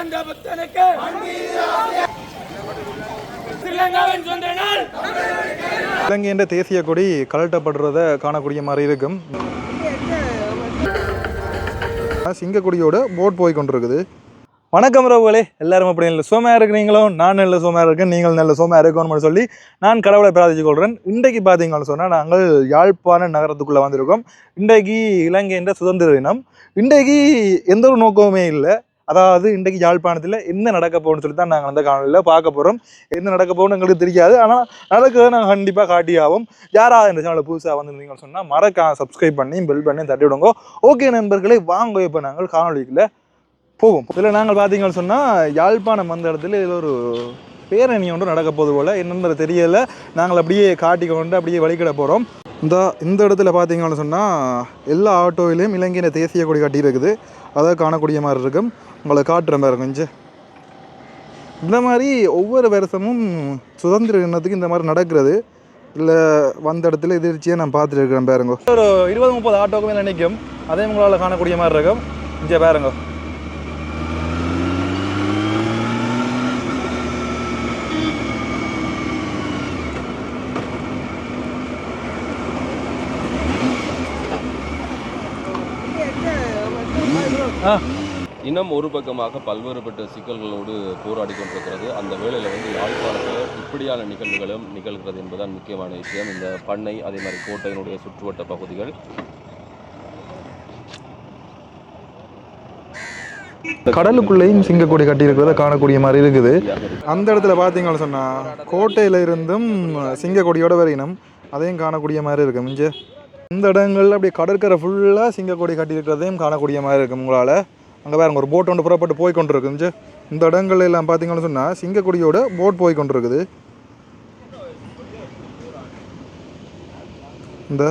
பிறந்த பக்தனுக்கு இலங்கை என்ற தேசிய கொடி கலட்டப்படுறத காணக்கூடிய மாதிரி இருக்கும். சிங்கக்குடியோட போட் போய் கொண்டிருக்குது. வணக்கம் ரவுகளே எல்லாரும் அப்படி இல்லை சோமையாக இருக்கிறீங்களோ? நான் நல்ல சோமையாக இருக்கேன் நீங்கள் நல்ல சோமையாக இருக்கணும்னு சொல்லி நான் கடவுளை பிரார்த்திச்சு கொள்கிறேன் இன்றைக்கு பார்த்தீங்கன்னு சொன்னால் நாங்கள் யாழ்ப்பாண நகரத்துக்குள்ளே வந்திருக்கோம். இன்றைக்கு என்ற சுதந்திர தினம். இன்றைக்கு எந்த ஒரு நோக்கமுமே இல்லை. அதாவது இன்றைக்கு யாழ்ப்பாணத்தில் என்ன நடக்க போகணும்னு சொல்லி தான் நாங்கள் அந்த காணொலியில் பார்க்க போகிறோம் என்ன நடக்க போகணும்னு எங்களுக்கு தெரியாது. ஆனால் நடக்கிறத நாங்கள் கண்டிப்பாக காட்டியாகும் யாராவது இந்த சேனலில் புதுசாக வந்திருந்தீங்கன்னு சொன்னால் மறக்காம சப்ஸ்கிரைப் பண்ணி பெல் பண்ணி தட்டி விடுங்க. ஓகே நண்பர்களே வாங்க இப்போ நாங்கள் காணொலிக்குள்ள போவோம். இதில் நாங்கள் பார்த்தீங்கன்னு சொன்னால் யாழ்ப்பாணம் வந்த இடத்துல இதில் ஒரு பேரணி ஒன்று நடக்க போது போல். என்னன்றது தெரியலை. நாங்கள் அப்படியே காட்டி கொண்டு அப்படியே வழிகிட போகிறோம் இந்த இந்த இடத்துல பார்த்தீங்கன்னு சொன்னால் எல்லா ஆட்டோவிலையும் இலங்கையின தேசிய கொடி கட்டியிருக்குது. அதை காணக்கூடிய மாதிரி இருக்கும். உங்களை காட்டுற மாதிரி இருக்கும் இந்த மாதிரி ஒவ்வொரு வருஷமும் சுதந்திர தினத்துக்கு இந்த மாதிரி நடக்கிறது. இல்லை வந்த இடத்துல எதிர்ச்சியாக நான் பார்த்துட்டு இருக்கிறேன் பாருங்க. ஒரு இருபது முப்பது ஆட்டோக்குமே நினைக்கும். அதே உங்களால் காணக்கூடிய மாதிரி இருக்கும். இங்கே பாருங்க. இனம் ஒரு பக்கமாக பல்வேறுபட்ட சிக்கல்களோடு போராடி கொண்டிருக்கிறது. அந்த வேளையில் வந்து யாழ்ப்பாணத்தில் இப்படியான நிகழ்வுகளும் நிகழ்கிறது என்பதுதான் முக்கியமான விஷயம். இந்த பண்ணை அதே மாதிரி கோட்டையினுடைய சுற்றுவட்ட பகுதிகள். கடலுக்குள்ளேயும் சிங்கக்கொடி கட்டியிருக்கிறத காணக்கூடிய மாதிரி இருக்குது. அந்த இடத்துல பார்த்தீங்கன்னு சொன்னால் கோட்டையில் இருந்தும் சிங்கக்கொடியோட வரையினம் அதையும் காணக்கூடிய மாதிரி இருக்கு. மிஞ்ச. இந்த இடங்கள்ல அப்படியே கடற்கரை ஃபுல்லாக சிங்கக்கொடி கட்டியிருக்கிறதையும் காணக்கூடிய மாதிரி இருக்கும் உங்களால். அங்கே பாருங்க ஒரு போட் ஒன்று புறப்பட்டு போய் கொண்டிருக்கு இந்த இடங்கள் எல்லாம் பார்த்தீங்கன்னு சொன்னால் சிங்கக்குடியோட போட் போய் கொண்டிருக்குது இந்த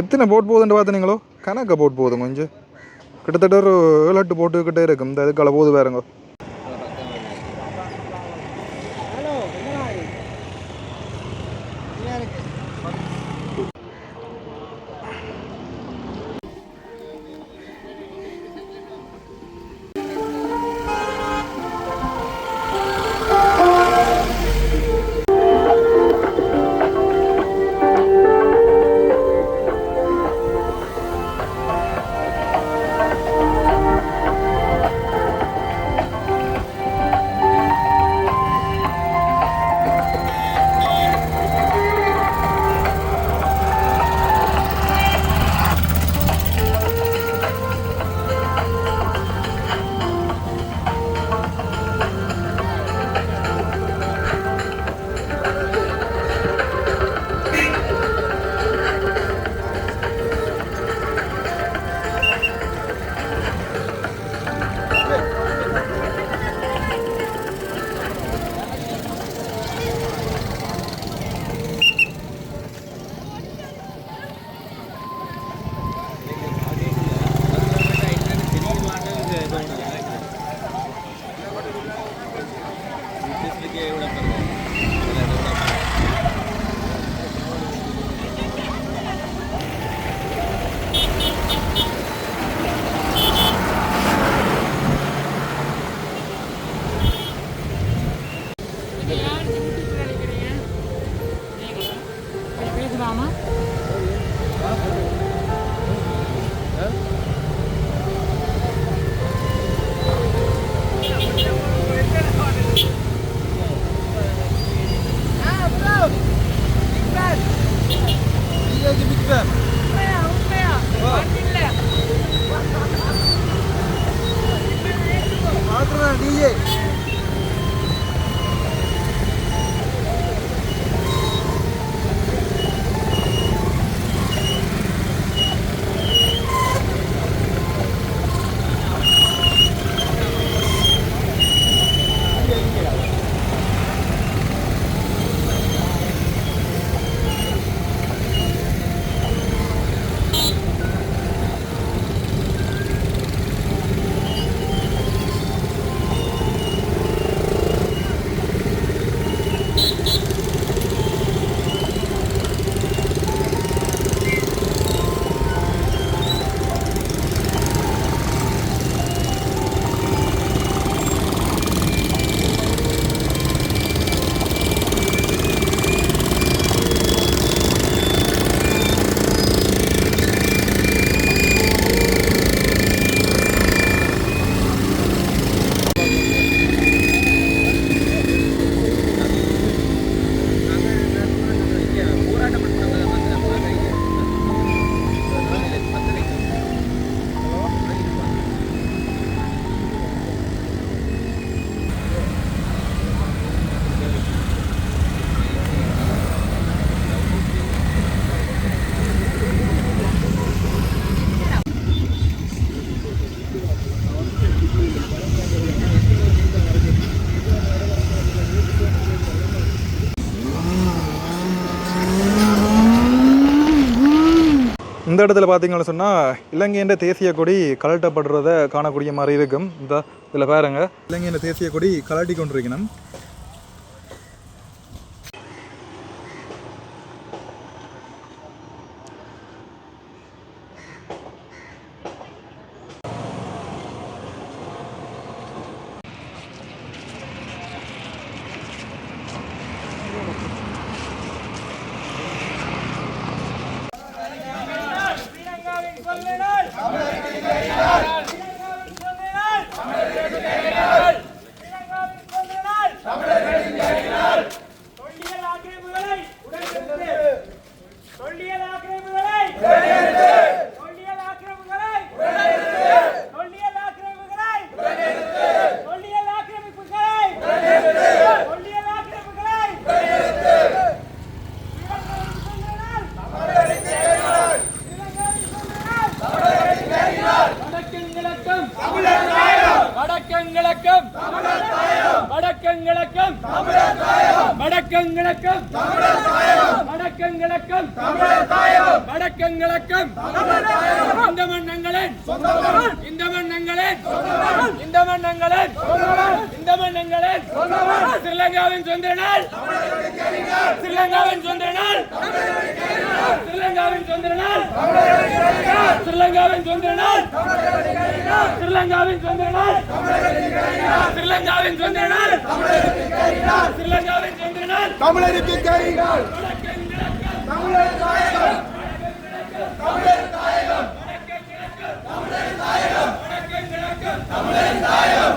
எத்தனை போட் போகுதுன்னு பார்த்தீங்களோ? கணக்கை போட் போகுது கொஞ்சம் கிட்டத்தட்ட ஒரு ஏழு எட்டு போட்டுக்கிட்டே இருக்கும். இந்த இதுக்கால போகுது வேறுங்க நீங்கள் யாருக்கு கூட்டிட்டு நினைக்கிறீங்க நீங்களா பேசலாமா இந்த இடத்துல பார்த்தீங்கன்னு சொன்னால் இலங்கையின் தேசிய கொடி கலட்டப்படுறத காணக்கூடிய மாதிரி இருக்கும். இந்த இதில் பாருங்க. இலங்கையின் தேசிய கொடி கலட்டி கொண்டிருக்கணும் வடக்கெங்கிழக்கம் வடக்கெங்கிழக்கம் வடக்கெங்கிழக்கம் வடக்கெங்கிழக்கம் வடக்கெங்கிழக்கம் இந்த மன்னங்களின் இந்த மன்னங்களின் இந்த மன்னங்களின் இந்த மன்னங்களின் ஸ்ரீலங்காவின் சுதந்திர நாள். ஸ்ரீலங்காவின் சுதந்திர நாள். ஸ்ரீலங்காவின் சுதந்திர நாள். ஸ்ரீலங்காவின் சுதந்திர நாள். ஸ்ரீலங்காவின் சுதந்திர நாள். ஸ்ரீலங்காவின் சுதந்திர நாள். ஸ்ரீலங்காவின் சுதந்திர நாள் தமிழருக்கு கைகள் தமிழர் தாயகம். தமிழர் தாயகம்.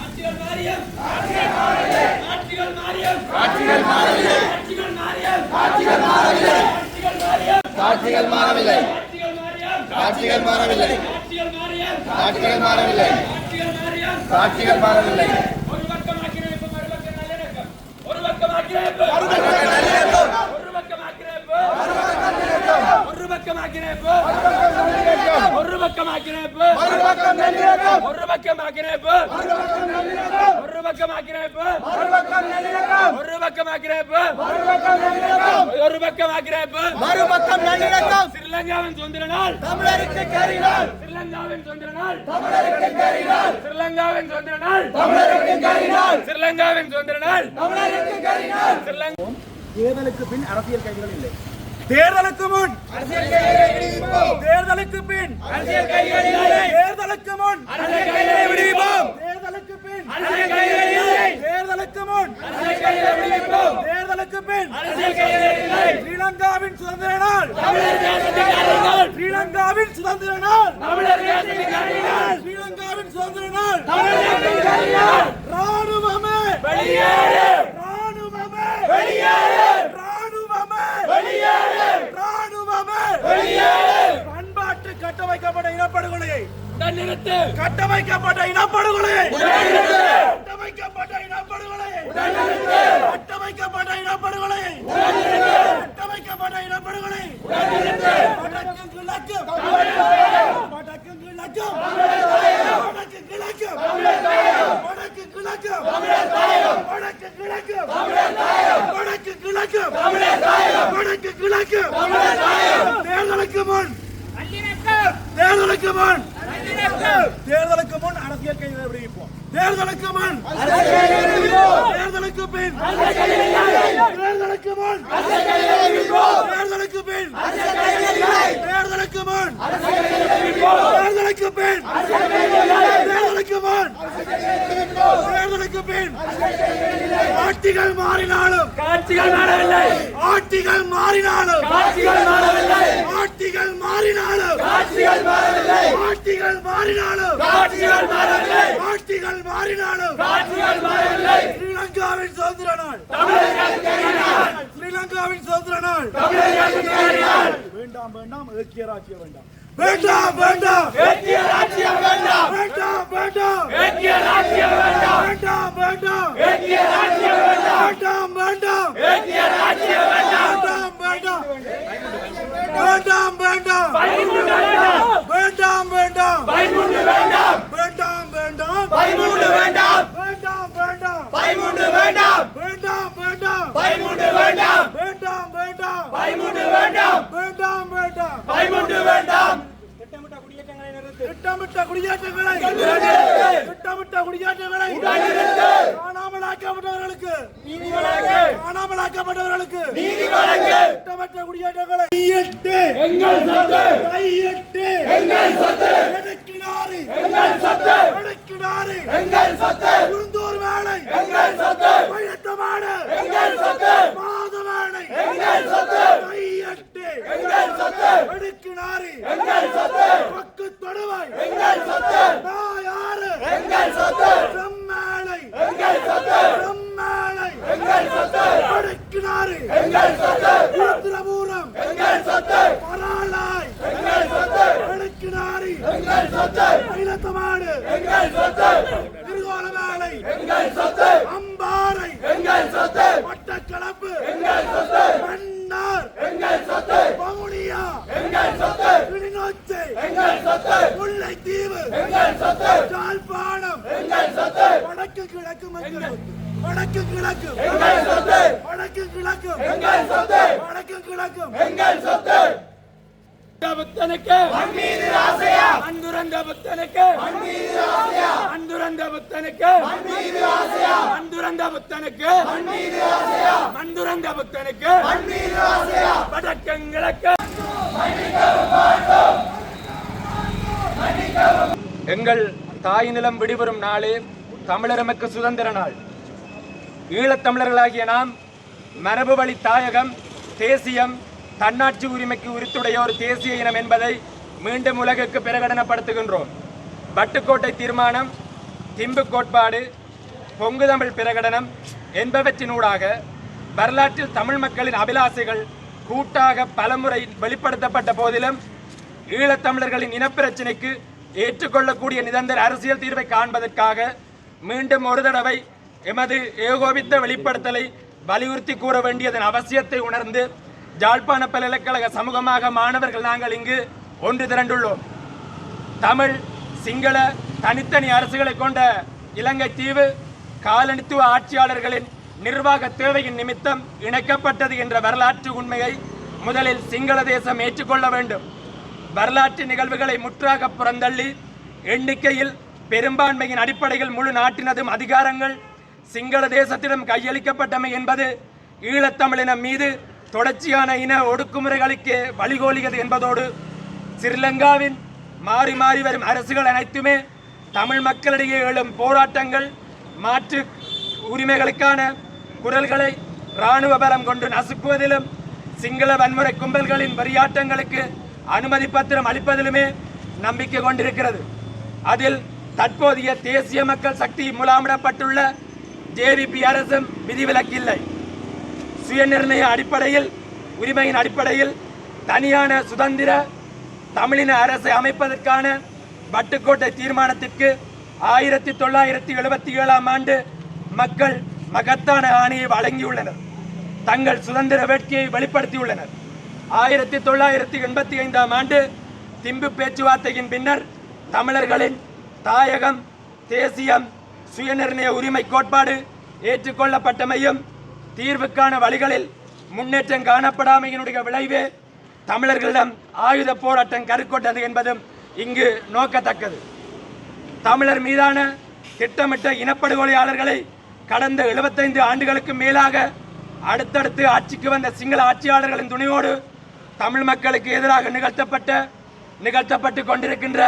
ஆட்சிகள் ஆட்சிகள் ஆட்சிகள் காட்சிகள் மாறவில்லை ஆட்சிகள் மாறவில்லை ஆட்சிகள் மாறவில்லை ஆட்சிகள் மாறவில்லை ஒரு பக்கம் ஆக்கிரமிப்பு மறுபக்கம் நல்லிணக்கம் ஒரு பக்கம் ஆக்கிரமிப்பு ஒரு பக்கம் ஆக்கிரமிப்பு ஒரு பக்கம் ஆக்கிரமிப்பு ஒரு பக்கம் ஆக்கிரமிப்பு மறுபக்கம் நல்லிணக்கம் ஒரு பக்கம் ஆக்கிரமிப்பு ஒரு பக்கம் ஆக்கிரமிப்பு. ஒரு பக்கம் ஆக்கிரமிப்பு. ஒரு பக்கம் ஆக்கிரமிப்பு. மறுபக்கம் நல்லிணக்கம் ஸ்ரீலங்காவின் சுதந்திர நாள் தமிழருக்கு ஸ்ரீலங்காவின் சுதந்திர நாள் தமிழருக்கு ஸ்ரீலங்காவின் சுதந்திர நாள் தமிழருக்கு ஸ்ரீலங்காவின் சுதந்திர நாள் தமிழருக்கு ஸ்ரீலங்கா தேர்தலுக்கு பின் அரசியல் கைதிகள் இல்லை. தேர்தலுக்கு முன். தேர்தலுக்கு பின். தேர்தலுக்கு முன். விடுவிப்போம். தேர்தலுக்கு பின். தேர்தலுக்கு முன். தேர்தலுக்கு பின். ஸ்ரீலங்காவின் சுதந்திர நாள் ஸ்ரீலங்காவின் சுதந்திர நாள் ஸ்ரீலங்காவின் சுதந்திர நாள் ராணுவமே. வெளியேறு. ராணுவமே. வெளியேறு ராணுவமே வெளியேறு ராணுவமே வெளியேறு பண்பாட்டு கட்டமைக்கப்பட்ட இனப்படுகொலையை கட்டமைக்கப்பட்ட இனப்படுகொலையை கட்டமைக்கப்பட்ட இனப்படுகொலையை கட்டமைக்கப்பட்ட இனப்படுகொலையை கட்டமைக்கப்பட்ட இனப்படுகொலை உடனிருத்து. வடக்கும் கிழக்கும். வடக்கும் கிழக்கும். வடக்கு கிழக்கும். வடக்கு கிழக்கும். வடக்கு கிழக்கும். வடக்கு கிழக்கும். வடக்கு கிழக்கும். தேர்தலுக்கு முன். தேர்தலுக்கு முன். தேர்தலுக்கு முன் அரசியல் கைதிகளை விடுவிப்போம். தேர்தலுக்கு முன். தேர்தலுக்கு பின். தேர்தலுக்கு முன். தேர்தலுக்கு பின். தேர்தலுக்கு முன். தேர்தலுக்கு பின். தேர்தலுக்கு முன். தேர்தலுக்கு பின் ஆட்சிகள் மாறினாலும் காட்சிகள் மாறவில்லை. ஆட்சிகள் மாறினாலும் காட்சிகள் மாறவில்லை. ஆட்சிகள் மாறினாலும் காட்சிகள் மாறவில்லை. ஆட்சிகள் மாறினாலும் காட்சிகள் மாறவில்லை. ஆட்சிகள் மாறினாலும் காட்சிகள் மாறவில்லை. ஸ்ரீலங்காவின் சுதந்திர நாள். ஸ்ரீலங்காவின் சுதந்திர நாள். வேண்டாம் வேண்டாம் ஏக்கிய ராஜ்யம் வேண்டாம். வேண்டாம் வேண்டாம். ஏற்றிய ராஜ்யம் வேண்டாம். வேண்டாம் வேண்டாம். ஏற்றிய ராஜ்யம் வேண்டாம். வேண்டாம் வேண்டாம். ஏற்றிய ராஜ்யம் வேண்டாம். வேண்டாம் வேண்டாம். ஏற்றிய ராஜ்யம் வேண்டாம். வேண்டாம் வேண்டாம். வேண்டாம் வேண்டாம். பயமுண்டு வேண்டாம். வேண்டாம் வேண்டாம். பயமுண்டு வேண்டாம். வேண்டாம் வேண்டாம். பயமுண்டு வேண்டாம். வேண்டாம் வேண்டாம். பயமுண்டு வேண்டாம் வேண்டாம் வேண்டாம் பயமுண்டு வேண்டாம் வேண்டாம் வேண்டாம் பயமுண்டு திட்டமிட்ட குடியேற்றங்களை திட்டமிட்ட குடியேற்றங்களை காணாமலாக்கப்பட்டவர்களுக்கு காணாமலாக்கப்பட்டவர்களுக்கு திட்டமிட்ட குடியேற்றங்களை கையிட்டு எங்கள் சொத்து கையிட்டு எங்கள் சொத்து எடுக்கினாரு எங்கள் சொத்து எடுக்கினாரு எங்கள் சொத்து குருந்தூர் வேலை எங்கள் சொத்து பழத்தமாடு எங்கள் சொத்து மாத வேலை எங்கள் சொத்து கையிட்டு எங்கள் சொத்து எடுக்கினாரு எங்கள் சொத்து பக்கு தொடுவை எங்கள் சொத்து நான் யாரு எங்கள் சொத்து செம்மேலை எங்கள் சொத்து செம்மேலை எங்கள் சொத்து எடுக்கினாரு எங்கள் சொத்து திருத்திரபூரம் எங்கள் சொத்து பராளாய் எங்கள் சொத்து எடுக்கினாரு எங்கள் சொத்து பைலத்தமாடு எங்கள் சொத்து திருகோண வேலை எங்கள் சொத்து அம்பாறை எங்கள் சொத்து மட்டக்களப்பு எங்கள் சொத்து மன்னார் எங்கள் சொத்து வவுனியா எங்கள் சொத்து கிளிநொச்சி எங்கள் சொத்து முல்லைத்தீவு எங்கள் சொத்து யாழ்ப்பாணம் எங்கள் சொத்து வடக்கு கிழக்கு மக்கள் சொத்து. வடக்கு கிழக்கு. எங்கள் சொத்து. வடக்கு கிழக்கு. எங்கள் சொத்து. வடக்கு கிழக்கு. எங்கள் சொத்து. ஆசையா? ஆசையா? ஆசையா? ஆசையா? ஆசையா? எங்கள் தாய் நிலம் விடுபெறும் நாளே தமிழரமக்கு சுதந்திர நாள். ஈழத்தமிழர்களாகிய நாம் மரபு வழி தாயகம் தேசியம் தன்னாட்சி உரிமைக்கு உரித்துடைய ஒரு தேசிய இனம் என்பதை மீண்டும் உலகுக்கு பிரகடனப்படுத்துகின்றோம். வட்டுக்கோட்டை தீர்மானம் திம்பு கோட்பாடு பொங்கு தமிழ் பிரகடனம் என்பவற்றினூடாக வரலாற்றில் தமிழ் மக்களின் அபிலாசைகள் கூட்டாக பலமுறை வெளிப்படுத்தப்பட்ட போதிலும் ஈழத்தமிழர்களின் இனப்பிரச்சினைக்கு ஏற்றுக்கொள்ளக்கூடிய நிரந்தர அரசியல் தீர்வை காண்பதற்காக மீண்டும் ஒரு தடவை எமது ஏகோபித்த வெளிப்படுத்தலை வலியுறுத்தி கூற வேண்டியதன் அவசியத்தை உணர்ந்து ஜாழ்ப்பாண பல்கலைக்கழக சமூகமாக மாணவர்கள் நாங்கள் இங்கு ஒன்று திரண்டுள்ளோம். தமிழ் சிங்கள தனித்தனி அரசுகளை கொண்ட இலங்கை தீவு காலனித்துவ ஆட்சியாளர்களின் நிர்வாக தேவையின் நிமித்தம் இணைக்கப்பட்டது என்ற வரலாற்று உண்மையை முதலில் சிங்கள தேசம் ஏற்றுக்கொள்ள வேண்டும். வரலாற்று நிகழ்வுகளை முற்றாக புறந்தள்ளி எண்ணிக்கையில் பெரும்பான்மையின் அடிப்படையில் முழு நாட்டினதும் அதிகாரங்கள் சிங்கள தேசத்திடம் கையளிக்கப்பட்டமை என்பது ஈழத்தமிழினம் மீது தொடர்ச்சியான இன ஒடுக்குமுறைகளுக்கு வழிகோலியது என்பதோடு ஸ்ரீலங்காவின் மாறி மாறி வரும் அரசுகள் அனைத்துமே தமிழ் மக்களிடையே எழும் போராட்டங்கள் மாற்று உரிமைகளுக்கான குரல்களை இராணுவ பலம் கொண்டு நசுக்குவதிலும் சிங்கள வன்முறை கும்பல்களின் வரியாட்டங்களுக்கு அனுமதி பத்திரம் அளிப்பதிலுமே நம்பிக்கை கொண்டிருக்கிறது. அதில் தற்போதைய தேசிய மக்கள் சக்தி முலாமிடப்பட்டுள்ள ஜேவிபி அரசும் விதிவிலக்கில்லை. சுயநிர்ணய அடிப்படையில் உரிமையின் அடிப்படையில் தனியான சுதந்திர தமிழின அரசை அமைப்பதற்கான வட்டுக்கோட்டை தீர்மானத்திற்கு ஆயிரத்தி தொள்ளாயிரத்தி எழுபத்தி ஏழாம் ஆண்டு மக்கள் மகத்தான ஆணையை வழங்கியுள்ளனர். தங்கள் சுதந்திர வேட்கையை வெளிப்படுத்தியுள்ளனர். ஆயிரத்தி தொள்ளாயிரத்தி எண்பத்தி ஐந்தாம் ஆண்டு திம்பு பேச்சுவார்த்தையின் பின்னர் தமிழர்களின் தாயகம் தேசியம் சுயநிர்ணய உரிமை கோட்பாடு ஏற்றுக்கொள்ளப்பட்டமையும் தீர்வுக்கான வழிகளில் முன்னேற்றம் காணப்படாமையினுடைய விளைவே தமிழர்களிடம் ஆயுத போராட்டம் கருக்கொண்டது என்பதும் இங்கு நோக்கத்தக்கது. தமிழர் மீதான திட்டமிட்ட இனப்படுகொலையாளர்களை கடந்த 75 ஆண்டுகளுக்கு மேலாக அடுத்தடுத்து ஆட்சிக்கு வந்த சிங்கள ஆட்சியாளர்களின் துணையோடு தமிழ் மக்களுக்கு எதிராக நிகழ்த்தப்பட்ட நிகழ்த்தப்பட்டு கொண்டிருக்கின்ற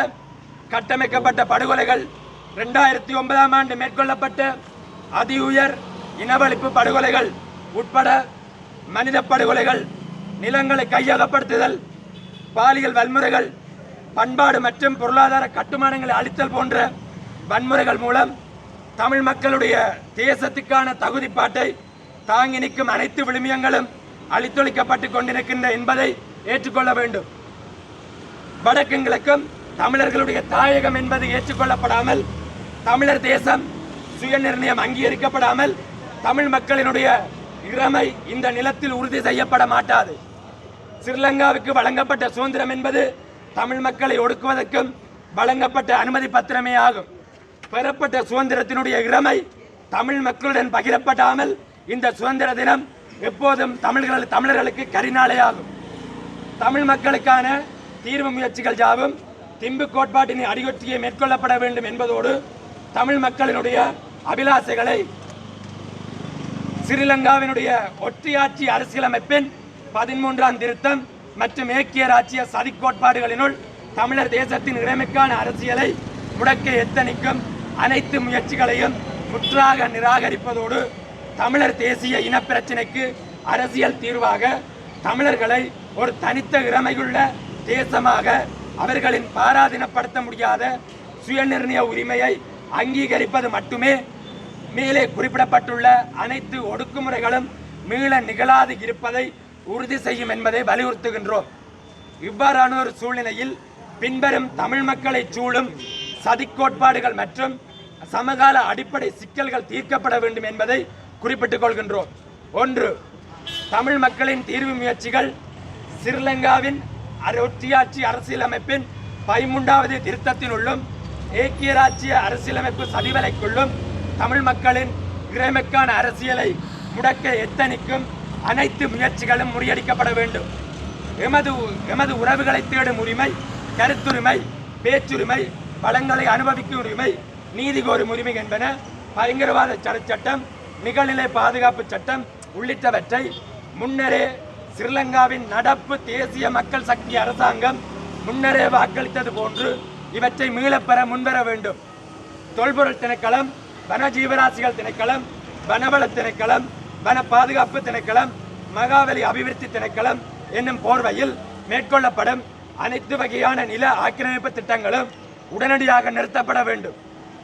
கட்டமைக்கப்பட்ட படுகொலைகள் ரெண்டாயிரத்தி ஒன்பதாம் ஆண்டு மேற்கொள்ளப்பட்ட அதி உயர் இனவழிப்பு படுகொலைகள் உட்பட மனித படுகொலைகள் நிலங்களை கையகப்படுத்துதல் பாலியல் வன்முறைகள் பண்பாடு மற்றும் பொருளாதார கட்டுமானங்களை அளித்தல் போன்ற வன்முறைகள் மூலம் தமிழ் மக்களுடைய தேசத்துக்கான தகுதிப்பாட்டை தாங்கி நிற்கும் அனைத்து விழுமியங்களும் அழித்தொழிக்கப்பட்டு கொண்டிருக்கின்ற என்பதை ஏற்றுக்கொள்ள வேண்டும். வடக்குங்களுக்கும் தமிழர்களுடைய தாயகம் என்பது ஏற்றுக்கொள்ளப்படாமல் தமிழர் தேசம் சுயநிர்ணயம் அங்கீகரிக்கப்படாமல் தமிழ் மக்களினுடைய இறமை இந்த நிலத்தில் உறுதி செய்யப்பட மாட்டாது. ஸ்ரீலங்காவுக்கு வழங்கப்பட்ட சுதந்திரம் என்பது தமிழ் மக்களை ஒடுக்குவதற்கும் வழங்கப்பட்ட அனுமதி பத்திரமே ஆகும். பெறப்பட்ட சுதந்திரத்தினுடைய இறமை தமிழ் மக்களுடன் பகிரப்படாமல் இந்த சுதந்திர தினம் எப்போதும் தமிழர்கள் தமிழர்களுக்கு கரிநாளையாகும். தமிழ் மக்களுக்கான தீர்வு முயற்சிகள் யாவும் திம்பு கோட்பாட்டினை அடியொற்றியே மேற்கொள்ளப்பட வேண்டும் என்பதோடு தமிழ் மக்களினுடைய அபிலாசைகளை ஸ்ரீலங்காவினுடைய ஒற்றையாட்சி அரசியலமைப்பின் பதிமூன்றாம் திருத்தம் மற்றும் ஏக்கிய ராச்சிய சதி கோட்பாடுகளினுள் தமிழர் தேசத்தின் இறைமைக்கான அரசியலை முடக்க எத்தனிக்கும் அனைத்து முயற்சிகளையும் முற்றாக நிராகரிப்பதோடு தமிழர் தேசிய இனப்பிரச்சினைக்கு அரசியல் தீர்வாக தமிழர்களை ஒரு தனித்த இறமையுள்ள தேசமாக அவர்களின் பாராதீனப்படுத்த முடியாத சுயநிர்ணய உரிமையை அங்கீகரிப்பது மட்டுமே மேலே குறிப்பிடப்பட்டுள்ள அனைத்து ஒடுக்குமுறைகளும் மீள நிகழாது இருப்பதை உறுதி செய்யும் என்பதை வலியுறுத்துகின்றோம். இவ்வாறான ஒரு சூழ்நிலையில் பின்வரும் தமிழ் மக்களை சூழும் சதிக்கோட்பாடுகள் மற்றும் சமகால அடிப்படை சிக்கல்கள் தீர்க்கப்பட வேண்டும் என்பதை குறிப்பிட்டுக் கொள்கின்றோம். ஒன்று தமிழ் மக்களின் தீர்வு முயற்சிகள் ஸ்ரீலங்காவின் ஒற்றையாட்சி அரசியலமைப்பின் பதிமூன்றாவது திருத்தத்தினுள்ளும் ஏக்கியராட்சிய அரசியலமைப்பு சதிவலைக்குள்ளும் தமிழ் மக்களின் இறைமைக்கான அரசியலை முடக்க எத்தனிக்கும் அனைத்து முயற்சிகளும் முறியடிக்கப்பட வேண்டும். எமது எமது உறவுகளை தேடும் உரிமை கருத்துரிமை பேச்சுரிமை வளங்களை அனுபவிக்கும் உரிமை நீதி கோரும் உரிமை என்பன பயங்கரவாத தடை சட்டம் நிகழ்நிலை பாதுகாப்பு சட்டம் உள்ளிட்டவற்றை முன்னரே ஸ்ரீலங்காவின் நடப்பு தேசிய மக்கள் சக்தி அரசாங்கம் முன்னரே வாக்களித்தது போன்று இவற்றை மீளப்பெற முன்வர வேண்டும். தொல்பொருள் திணைக்களம் வன ஜீவராசிகள் திணைக்களம் வனவள திணைக்களம் வன பாதுகாப்பு திணைக்களம் மகாவலி அபிவிருத்தி திணைக்களம் என்னும் போர்வையில் மேற்கொள்ளப்படும் அனைத்து வகையான நில ஆக்கிரமிப்பு திட்டங்களும் உடனடியாக நிறுத்தப்பட வேண்டும்.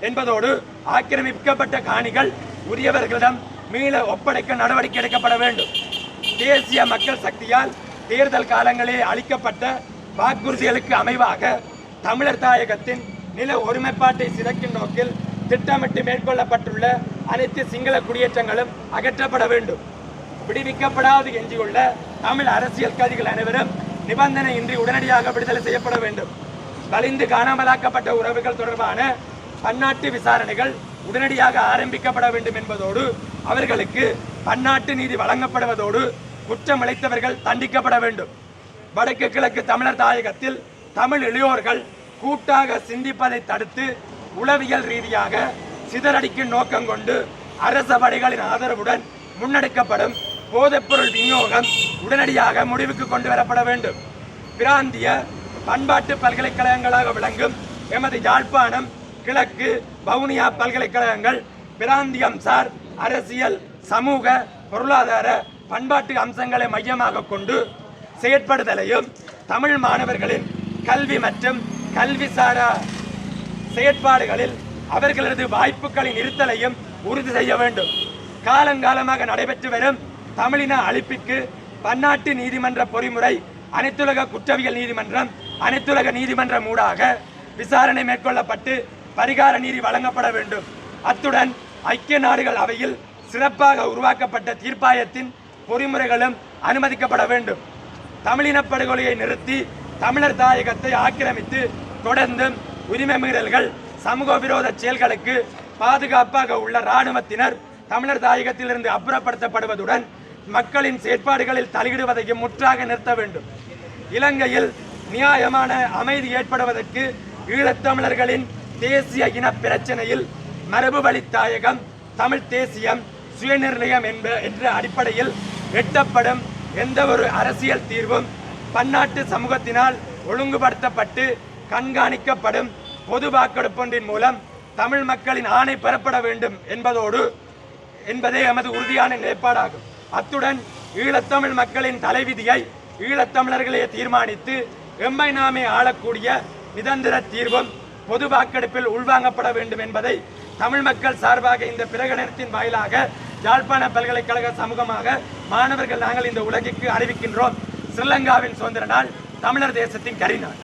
என்பதோடு ஆக்கிரமிக்கப்பட்ட காணிகள் உரியவர்களிடம் மீள ஒப்படைக்க நடவடிக்கை எடுக்கப்பட வேண்டும். தேசிய மக்கள் சக்தியால் தேர்தல் காலங்களில் அளிக்கப்பட்ட வாக்குறுதிகளுக்கு அமைவாக தமிழர் தாயகத்தின் நில ஒருமைப்பாட்டை சிதைக்கும் நோக்கில் திட்டமிட்டு மேற்கொள்ளப்பட்டுள்ள அனைத்து சிங்கள குடியேற்றங்களும் அகற்றப்பட வேண்டும். விடுவிக்கப்படாது எஞ்சியுள்ள தமிழ் அரசியல் கைதிகள் அனைவரும் நிபந்தனையின்றி உடனடியாக விடுதலை செய்யப்பட வேண்டும். வலிந்து காணாமலாக்கப்பட்ட உறவுகள் தொடர்பான பன்னாட்டு விசாரணைகள் உடனடியாக ஆரம்பிக்கப்பட வேண்டும் என்பதோடு அவர்களுக்கு பன்னாட்டு நீதி வழங்கப்படுவதோடு குற்றம் இழைத்தவர்கள் தண்டிக்கப்பட வேண்டும். வடக்கு கிழக்கு தமிழர் தாயகத்தில் தமிழ் இளையோர்கள் கூட்டாக சிந்திப்பதை தடுத்து உளவியல் ரீதியாக சிதறடிக்கும் நோக்கம் கொண்டு அரச படைகளின் ஆதரவுடன் முன்னெடுக்கப்படும் போதைப்பொருள் விநியோகம் உடனடியாக முடிவுக்கு கொண்டு வரப்பட வேண்டும். பிராந்திய பண்பாட்டு பல்கலைக்கழகங்களாக விளங்கும் எமது யாழ்ப்பாணம் கிழக்கு வவுனியா பல்கலைக்கழகங்கள் பிராந்தியம் சார் அரசியல் சமூக பொருளாதார பண்பாட்டு அம்சங்களை மையமாக கொண்டு செயற்படுதலையும் தமிழ் மாணவர்களின் கல்வி மற்றும் கல்வி சாரா செயற்பாடுகளில் அவர்களது வாய்ப்புகளின் இருத்தலையும் உறுதி செய்ய வேண்டும். காலங்காலமாக நடைபெற்று வரும் தமிழின அழிப்பிற்கு பன்னாட்டு நீதிமன்ற பொறிமுறை அனைத்துலக குற்றவியல் நீதிமன்றம் அனைத்துலக நீதிமன்றம் ஊடாக விசாரணை மேற்கொள்ளப்பட்டு பரிகார நீதி வழங்கப்பட வேண்டும். அத்துடன் ஐக்கிய நாடுகள் அவையில் சிறப்பாக உருவாக்கப்பட்ட தீர்ப்பாயத்தின் பொறிமுறைகளும் அனுமதிக்கப்பட வேண்டும். தமிழின படுகொலையை நிறுத்தி தமிழர் தாயகத்தை ஆக்கிரமித்து தொடர்ந்தும் உரிமை மீறல்கள் சமூக விரோத செயல்களுக்கு பாதுகாப்பாக உள்ள இராணுவத்தினர் தமிழர் தாயகத்திலிருந்து அப்புறப்படுத்தப்படுவதுடன் மக்களின் செயற்பாடுகளில் தலையிடுவதையும் முற்றாக நிறுத்த வேண்டும். இலங்கையில் நியாயமான அமைதி ஏற்படுவதற்கு ஈழத்தமிழர்களின் தேசிய இன பிரச்சனையில் மரபு வழி தாயகம் தமிழ் தேசியம் சுயநிர்ணயம் என்ப என்ற அடிப்படையில் எட்டப்படும் எந்த ஒரு அரசியல் தீர்வும் பன்னாட்டு சமூகத்தினால் ஒழுங்குபடுத்தப்பட்டு கண்காணிக்கப்படும் பொது வாக்கெடுப்பொன்றின் மூலம் தமிழ் மக்களின் ஆணை பெறப்பட வேண்டும் என்பதோடு என்பதே எமது உறுதியான நிலைப்பாடாகும். அத்துடன் ஈழத்தமிழ் மக்களின் தலைவிதியை ஈழத்தமிழர்களே தீர்மானித்து எம்மை நாமே ஆளக்கூடிய நிதந்திர தீர்வும் பொது வாக்கெடுப்பில் உள்வாங்கப்பட வேண்டும் என்பதை தமிழ் மக்கள் சார்பாக இந்த பிரகடனத்தின் வாயிலாக யாழ்ப்பாண பல்கலைக்கழக சமூகமாக மாணவர்கள் நாங்கள் இந்த உலகிற்கு அறிவிக்கின்றோம். ஸ்ரீலங்காவின் சுதந்திர நாள் தமிழர் தேசத்தின் கரிநாள்.